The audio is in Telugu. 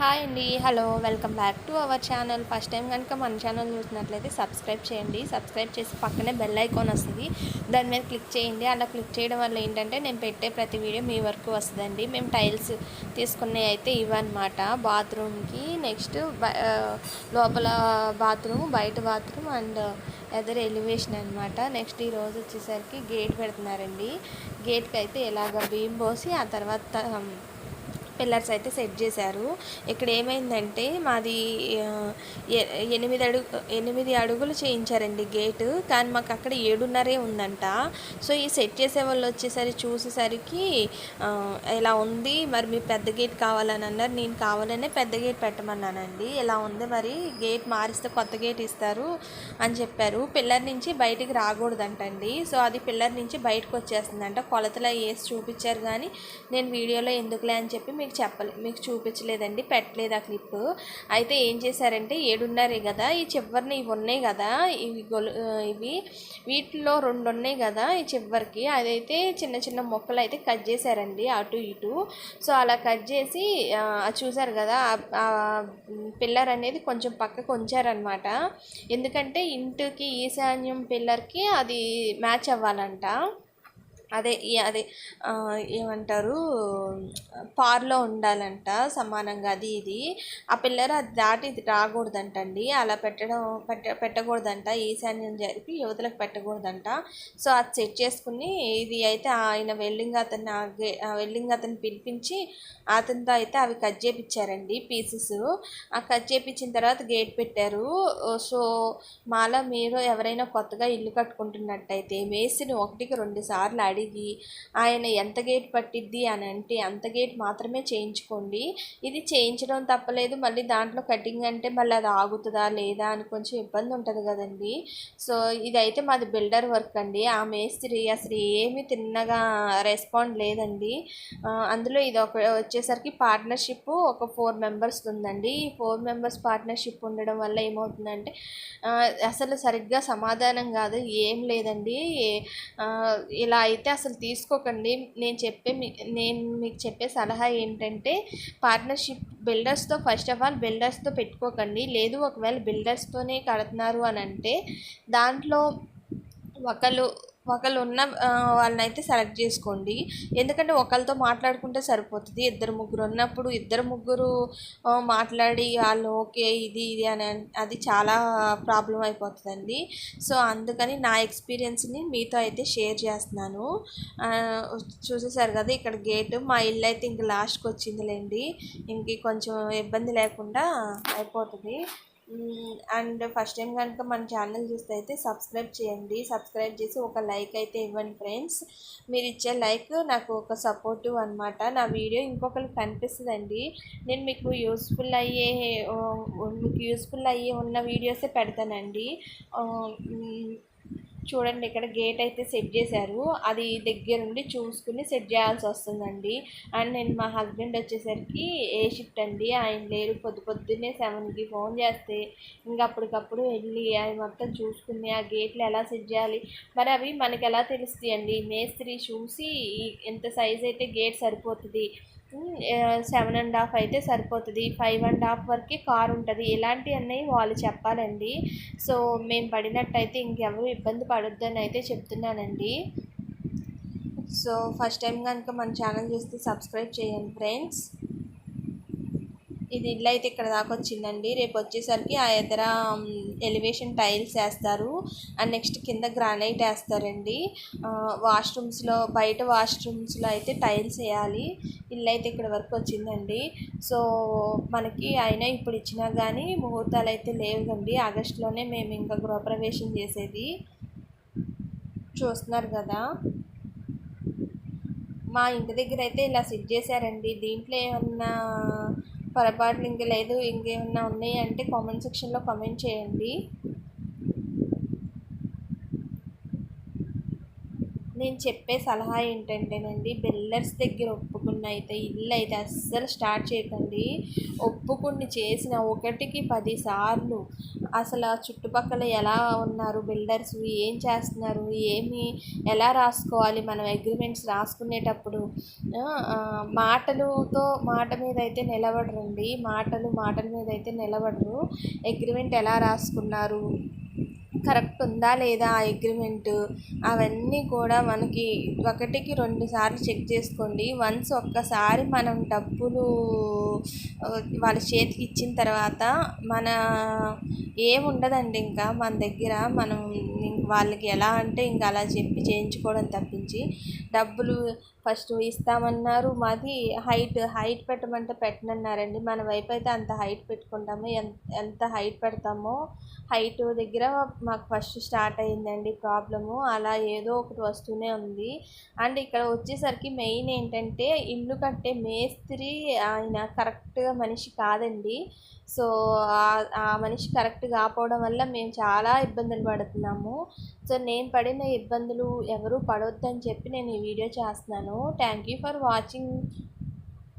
హాయ్ అండి hello welcome back to our channel. First time కనుక మన ఛానల్ చూసినట్లయితే సబ్స్క్రైబ్ చేయండి. సబ్స్క్రైబ్ చేసి పక్కనే బెల్ ఐకాన్ వస్తుంది. దాని మీద క్లిక్ చేయండి. అలా క్లిక్ చేయడం వల్ల ఏంటంటే నేను పెట్టే ప్రతి వీడియో మీ వరకు వస్తుందండి. మేము టైల్స్ తీసుకున్నవి అయితే ఇవన్నమాట. బాత్రూమ్కి నెక్స్ట్ లోపల బాత్రూమ్ బయట బాత్రూమ్ అండ్ ఎదర్ ఎలివేషన్ అనమాట నెక్స్ట్ ఈరోజు వచ్చేసరికి గేట్ పెడుతున్నారండి. గేట్కి అయితే ఇలాగ బీమ్ పోసి ఆ తర్వాత పిల్లర్స్ అయితే సెట్ చేశారు. ఇక్కడ ఏమైందంటే మాది ఎ- ఎనిమిది అడుగు ఎనిమిది అడుగులు చేయించారండి గేటు. కానీ మాకు అక్కడ ఏడున్నరే ఉందంట. సో ఈ సెట్ చేసే వాళ్ళు వచ్చేసరికి చూసేసరికి ఎలా ఇలా ఉంది? మరి మీ పెద్ద గేట్ కావాలని అన్నారు. నేను కావాలనే పెద్ద గేట్ పెట్టమన్నానండి. ఇలా ఉంది మరి? గేట్ మారిస్తే కొత్త గేట్ ఇస్తారు అని చెప్పారు. పిల్లర్ నుంచి బయటికి రాకూడదంటండి. సో అది పిల్లర్ నుంచి బయటకు వచ్చేస్తుందంట కొలతలు వేసి చూపించారు కానీ నేను వీడియోలో ఎందుకులే అని చెప్పి మీకు చెప్పలే మీకు చూపించలేదండి పెట్టలేదు ఆ క్లిప్. అయితే ఏం చేశారంటే ఏడున్నరే కదా ఈ చివరిని ఇవి ఉన్నాయి కదా ఇవి గొలు ఇవి వీటిలో రెండు ఉన్నాయి కదా ఈ చివరికి. అదైతే చిన్న చిన్న మొక్కలు అయితే కట్ చేశారండి అటు ఇటు. సో అలా కట్ చేసి అది చూసారు కదా ఆ- పిల్లర్ అనేది కొంచెం పక్కకు ఉంచారనమాట ఎందుకంటే ఇంటికి ఈశాన్యం పిల్లర్కి అది మ్యాచ్ అవ్వాలంట. అదే అదే ఏమంటారు పార్లో ఉండాలంట సమానంగా అది ఇది. ఆ పిల్లలు అది దాటి రాకూడదంటండి. అలా పెట్టడం పెట్ట పెట్టకూడదంట. ఈశాన్యం జరిపి యువతలకు పెట్టకూడదంట. సో అది సెట్ చేసుకుని ఇది అయితే ఆయన వెల్డింగ్ అతన్ని ఆ ఆ వెల్డింగ్ అతను పిలిపించి అతనితో అయితే అవి కట్ చేపించారండి పీసెస్. ఆ కట్ చేపించిన తర్వాత గేట్ పెట్టారు. సో మాలో మీరు ఎవరైనా కొత్తగా ఇల్లు కట్టుకుంటున్నట్టయితే మేసిని ఒకటికి రెండు సార్లు అడిగి ఆయన ఎంత గేట్ పట్టిద్ది? అని అంటే అంత గేట్ మాత్రమే చేయించుకోండి. ఇది చేయించడం తప్పలేదు. మళ్ళీ దాంట్లో కటింగ్ అంటే మళ్ళీ అది ఆగుతుందా లేదా అని కొంచెం ఇబ్బంది ఉంటుంది కదండి. సో ఇదైతే మాది బిల్డర్ వర్క్ అండి. ఆ మేస్త్రి అసలు ఏమీ తిన్నగా రెస్పాండ్ లేదండి. అందులో ఇది ఒక వచ్చేసరికి పార్ట్నర్షిప్ ఒక ఫోర్ మెంబర్స్ ఉందండి. ఈ ఫోర్ మెంబర్స్ పార్ట్నర్షిప్ ఉండడం వల్ల ఏమవుతుందంటే అసలు సరిగ్గా సమాధానం కాదు. ఏం లేదండి. ఇలా అయితే అసలు తీసుకోకండి. నేను చెప్పే మీ- నేను మీకు చెప్పే సలహా ఏంటంటే పార్ట్నర్షిప్ బిల్డర్స్తో ఫస్ట్ ఆఫ్ ఆల్ బిల్డర్స్తో పెట్టుకోకండి. లేదు ఒకవేళ బిల్డర్స్తోనే కడుతున్నారు అని అంటే దాంట్లో ఒకళ్ళు ఒకళ్ళు ఉన్న వాళ్ళని అయితే సెలెక్ట్ చేసుకోండి. ఎందుకంటే ఒకరితో మాట్లాడుకుంటే సరిపోతుంది. ఇద్దరు ముగ్గురు ఉన్నప్పుడు ఇద్దరు ముగ్గురు మాట్లాడి వాళ్ళు ఓకే ఇది ఇది అని అది చాలా ప్రాబ్లం అయిపోతుందండి. సో అందుకని నా ఎక్స్పీరియన్స్ని మీతో అయితే షేర్ చేస్తున్నాను. చూసేసారు కదా ఇక్కడ గేట్. మా ఇల్లు అయితే ఇంక లాస్ట్కి వచ్చిందిలేండి. ఇంక కొంచెం ఇబ్బంది లేకుండా అయిపోతుంది. అండ్ ఫస్ట్ టైం కనుక మన ఛానల్ చూస్తే అయితే సబ్స్క్రైబ్ చేయండి. సబ్స్క్రైబ్ చేసి ఒక లైక్ అయితే ఇవ్వండి ఫ్రెండ్స్. మీరు ఇచ్చే లైక్ నాకు ఒక సపోర్టివ్ అనమాట నా వీడియో ఇంకొకరికి కనిపిస్తుందండి. నేను మీకు యూస్ఫుల్ అయ్యే మీకు యూస్ఫుల్ అయ్యే ఉన్న వీడియోసే పెడతానండి. చూడండి ఇక్కడ గేట్ అయితే సెట్ చేశారు. అది దగ్గరుండి చూసుకుని సెట్ చేయాల్సి వస్తుందండి. అండ్ నేను మా హస్బెండ్ వచ్చేసరికి ఏ షిఫ్ట్ అండి? ఆయన లేరు. పొద్దు పొద్దున్నే సెవెన్కి ఫోన్ చేస్తే ఇంకా అప్పటికప్పుడు వెళ్ళి అవి మొత్తం చూసుకుని ఆ గేట్లు ఎలా సెట్ చేయాలి? మరి అవి మనకి ఎలా తెలుస్తాయి అండి మేస్త్రి చూసి ఎంత సైజ్ అయితే గేట్ సరిపోతుంది సెవెన్ అండ్ హాఫ్ అయితే సరిపోతుంది. ఫైవ్ అండ్ హాఫ్ వరకే కార్ ఉంటుంది. ఇలాంటివి అన్నవి వాళ్ళు చెప్పాలండి. సో మేము పడినట్టయితే ఇంకెవరు ఇబ్బంది పడొద్దని అయితే చెప్తున్నానండి. సో ఫస్ట్ టైం కనుక మన ఛానల్ చూస్తే సబ్స్క్రైబ్ చేయండి ఫ్రెండ్స్ ఇది ఇల్లు అయితే ఇక్కడ దాకా వచ్చిందండి. రేపు వచ్చేసరికి ఆ ఎదర ఎలివేషన్ టైల్స్ వేస్తారు. అండ్ నెక్స్ట్ కింద గ్రానైట్ వేస్తారండి. వాష్రూమ్స్లో బయట వాష్రూమ్స్లో అయితే టైల్స్ వేయాలి. ఇల్లు అయితే ఇక్కడ వరకు వచ్చిందండి. సో మనకి అయినా ఇప్పుడు ఇచ్చినా కానీ ముహూర్తాలు అయితే లేవు కండి ఆగస్టులోనే మేము ఇంకా గృహప్రవేశం చేసేది. చూస్తున్నారు కదా. మా ఇంటి దగ్గర అయితే ఇలా సెట్ చేశారండి. దీంట్లో ఏమన్నా పొరపాట్లు ఇంక లేదు ఇంకేమన్నా ఉన్నాయి అంటే కామెంట్ సెక్షన్లో కామెంట్ చేయండి. నేను చెప్పే సలహా ఏంటంటేనండి బిల్లర్స్ దగ్గర ఒప్పుకున్న అయితే ఇల్లు అయితే అస్సలు స్టార్ట్ చేయకండి. ఒప్పుకుని చేసిన ఒకటికి పదిసార్లు అసలు ఆ చుట్టుపక్కల ఎలా ఉన్నారు బిల్డర్స్? ఏం చేస్తున్నారు? ఏమి ఎలా రాసుకోవాలి? మనం అగ్రిమెంట్స్ రాసుకునేటప్పుడు మాటలుతో మాటలతో మాట మీద అయితే నిలబడరండి. మాటలు మాటల మీద అయితే నిలబడరు. అగ్రిమెంట్ ఎలా రాసుకున్నారు? కరెక్ట్ ఉందా లేదా ఆ అగ్రిమెంట్? అవన్నీ కూడా మనకి ఒకటికి రెండు సార్లు చెక్ చేసుకోండి. వన్స్ ఒక్కసారి మనం డబ్బులు వాళ్ళ చేతికి ఇచ్చిన తర్వాత మన ఏముండదండి ఇంకా మన దగ్గర. మనం వాళ్ళకి ఎలా అంటే ఇంకా అలా చెప్పి చేయించుకోవడం తప్పించి డబ్బులు ఫస్ట్ ఇస్తామన్నారు. మాది హైట్ హైట్ పెట్టమంటే పెట్టనన్నారండి. మన వైపు అయితే అంత హైట్ పెట్టుకుంటాము. ఎంత ఎంత హైట్ పెడతామో హైట్ దగ్గర మాకు ఫస్ట్ స్టార్ట్ అయ్యిందండి ప్రాబ్లము. అలా ఏదో ఒకటి వస్తూనే ఉంది. అండ్ ఇక్కడ వచ్చేసరికి మెయిన్ ఏంటంటే ఇల్లు కట్టే మేస్త్రి ఆయన కరెక్ట్గా మనిషి కాదండి. సో ఆ- మనిషి కరెక్ట్ కాకపోవడం వల్ల మేము చాలా ఇబ్బందులు పడుతున్నాము. సో నేను పడిన ఇబ్బందులు ఎవరు పడొద్దని చెప్పి నేను ఈ వీడియో చేస్తున్నాను. Thank you for watching.